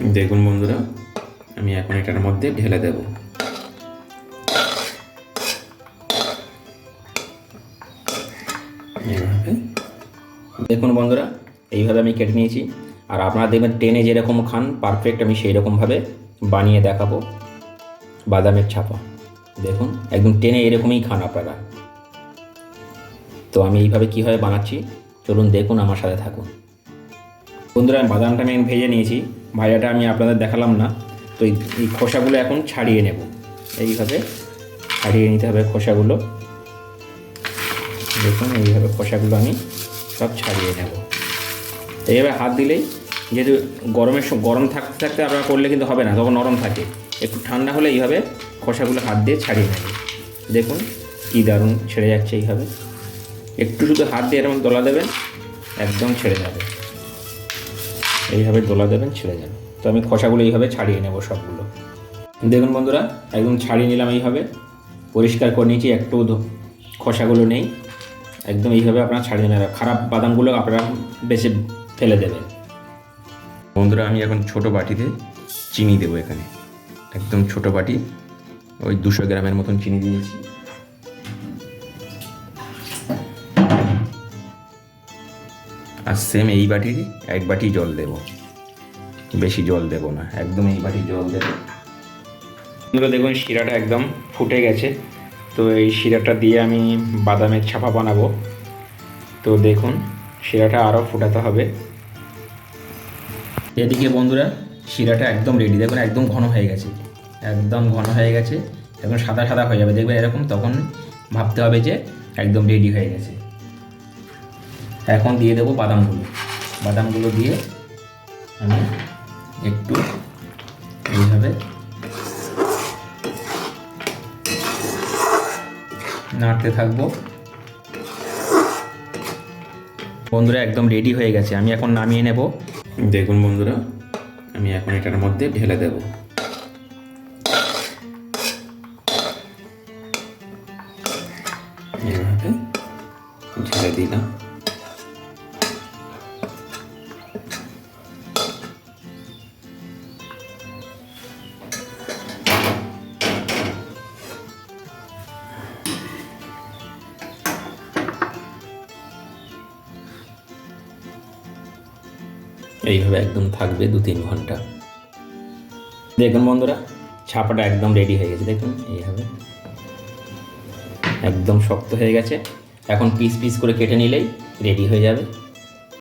দেখুন বন্ধুরা, আমি এখন এটার মধ্যে ঢেলে দেব। দেখুন বন্ধুরা, এইভাবে আমি কেটে নিয়েছি। আর আপনারা দেখবেন টেনে যেরকম খান পারফেক্ট আমি সেই রকমভাবে বানিয়ে দেখাবো বাদামের ছাপা। দেখুন, একদম টেনে এরকমই খান আপনারা। তো আমি এইভাবে কীভাবে বানাচ্ছি, চলুন দেখুন আমার সাথে থাকুন। বন্ধুরা আমি বাদামটা আমি ভেজে নিয়েছি। ভাজাটা আমি আপনাদের দেখালাম না। তো এই খোসাগুলো এখন ছাড়িয়ে নেব। এইভাবে ছাড়িয়ে নিতে হবে খোসাগুলো। দেখুন, এইভাবে খোসাগুলো আমি সব ছাড়িয়ে নেব। এইভাবে হাত দিলেই যেহেতু গরমের গরম থাকতে থাকতে আপনারা করলে কিন্তু হবে না, তখন নরম থাকে। একটু ঠান্ডা হলে এইভাবে খোসাগুলো হাত দিয়ে ছাড়িয়ে নেবে। দেখুন, কী দারুণ ছেড়ে যাচ্ছে এইভাবে। একটু শুধু হাত দিয়ে এরকম দোলা দেবেন, একদম ছেড়ে যাবে। এইভাবে দোলা দেবেন, ছেড়ে যাবে। তো আমি খোসাগুলো এইভাবে ছাড়িয়ে নেব সবগুলো। দেখুন বন্ধুরা, একদম ছাড়িয়ে নিলাম এইভাবে। পরিষ্কার করে নিয়েছি, একটু খোসাগুলো নেই। একদম এইভাবে আপনারা ছাড়িয়ে নেবেন। খারাপ বাদামগুলো আপনারা বেছে ফেলে দেবেন। বন্ধুরা, আমি এখন ছোট বাটিতে চিনি দেবো এখানে। একদম ছোট বাটি, ওই দুশো গ্রামের মতন চিনি দিয়েছি। আর সেম এই বাটির এক বাটি জল দেব। বেশি জল দেব না, একদম এই বাটি জল দেব। বন্ধুরা, দেখুন, শিরাটা একদম ফুটে গেছে। তো এই শিরাটা দিয়ে আমি বাদামের ছাপা বানাবো। তো দেখুন, শিরাটা আরও ফুটাতে হবে। এদিকে বন্ধুরা, শিরাটা একদম রেডি দেখুন, একদম ঘন হয়ে গেছে। একদম ঘন হয়ে গেছে। এখন সাদা সাদা হয়ে যাবে। দেখবেন এরকম, তখন ভাবতে হবে যে একদম রেডি হয়ে গেছে। এখন দিয়ে দেবো বাদামগুলো। বাদামগুলো দিয়ে আমি একটু এইভাবে নাড়তে থাকব। বন্ধুরা, একদম রেডি হয়ে গেছে। আমি এখন নামিয়ে নেব। দেখুন বন্ধুরা, আমি এখন এটার মধ্যে ঢেলে দেব। ঢেলে দিলাম। এইভাবে একদম থাকবে দু তিন ঘণ্টা। দেখুন বন্ধুরা, ছাপাটা একদম রেডি হয়ে গেছে, দেখুন, এইভাবে। একদম শক্ত হয়ে গেছে। এখন পিস পিস করে কেটে নিলেই রেডি হয়ে যাবে।